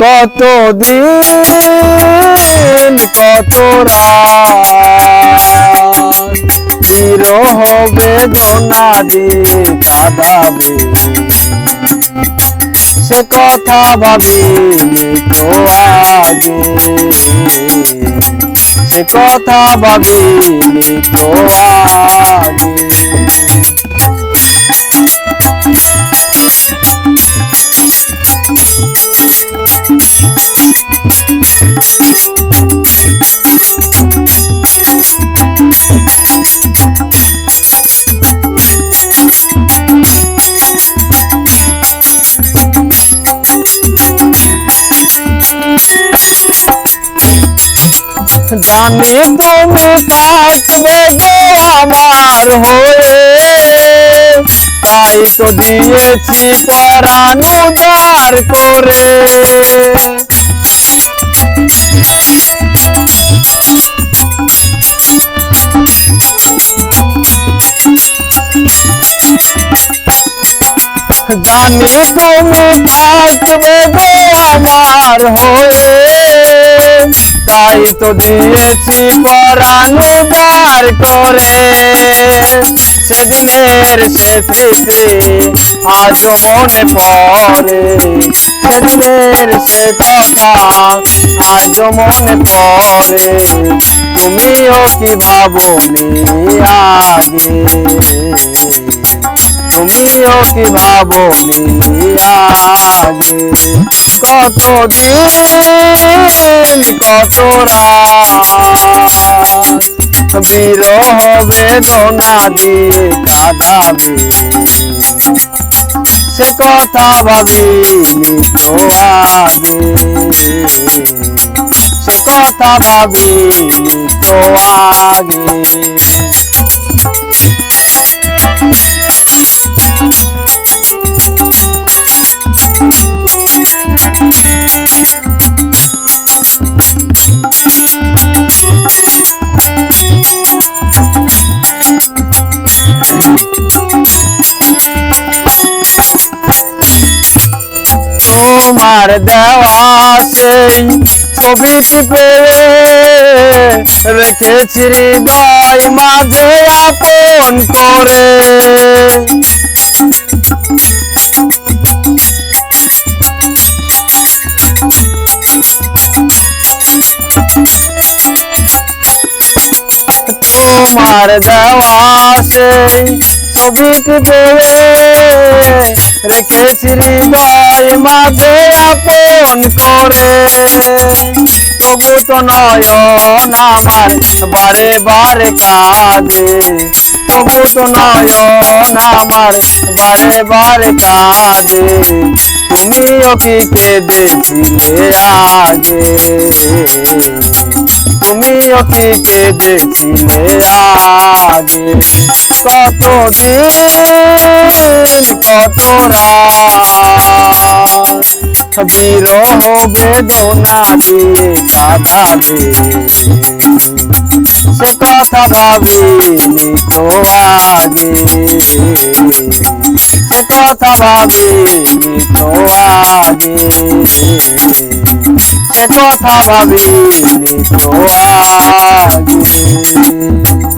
কত দিন কত বিরহ বেদনা দিয়ে কাঁদাবে। সে কথা ভাবিনি তো আগে। সে কথা ভাবিনি তো আগে। জানি তুমি থাকবে গো আমার হয়ে। তাই তো দিয়েছি পরানুদার করে। জানি তুমি থাকবে গো আমার হয়ে। তো দিয়েছি পরানুদার করে। সেদিনের সে স্মৃতি আজ মনে পড়ে। সেদিনের সে কথা আজ মনে পড়ে। তুমিও কি ভাবনি আগে? তুমিও কি ভাবনি আগে? কত দিন কত বিরহ বেদনা দিয়ে কাঁদাবে সে কথা ভাবিনি তো আগে। সে কথা ভাবিনি তো আগে। তোমার দেওয়া সেই ছবিটি পেয়ে রেখেছি হৃদয় মাঝে আপন করে। তোমার দেওয়া সেই ছবিটি পেয়ে রেখেছি হৃদয় মাঝে আপন করে। তবু তো নয়ন আমার বারে বারে কাঁদে। তবু তো নয়ন আমার বারে বারে কাঁদে। তুমিও কি কেঁদেছিলে আগে? তুমিও কি কেঁদেছিলে আগে? কত দিন কত বিরহ বেদনা দিয়ে কাঁদাবে সে কথা ভাবিনি তো আগে। সে কথা ভাবিনি তো আগে। সে কথা ভাবিনি তো আগে।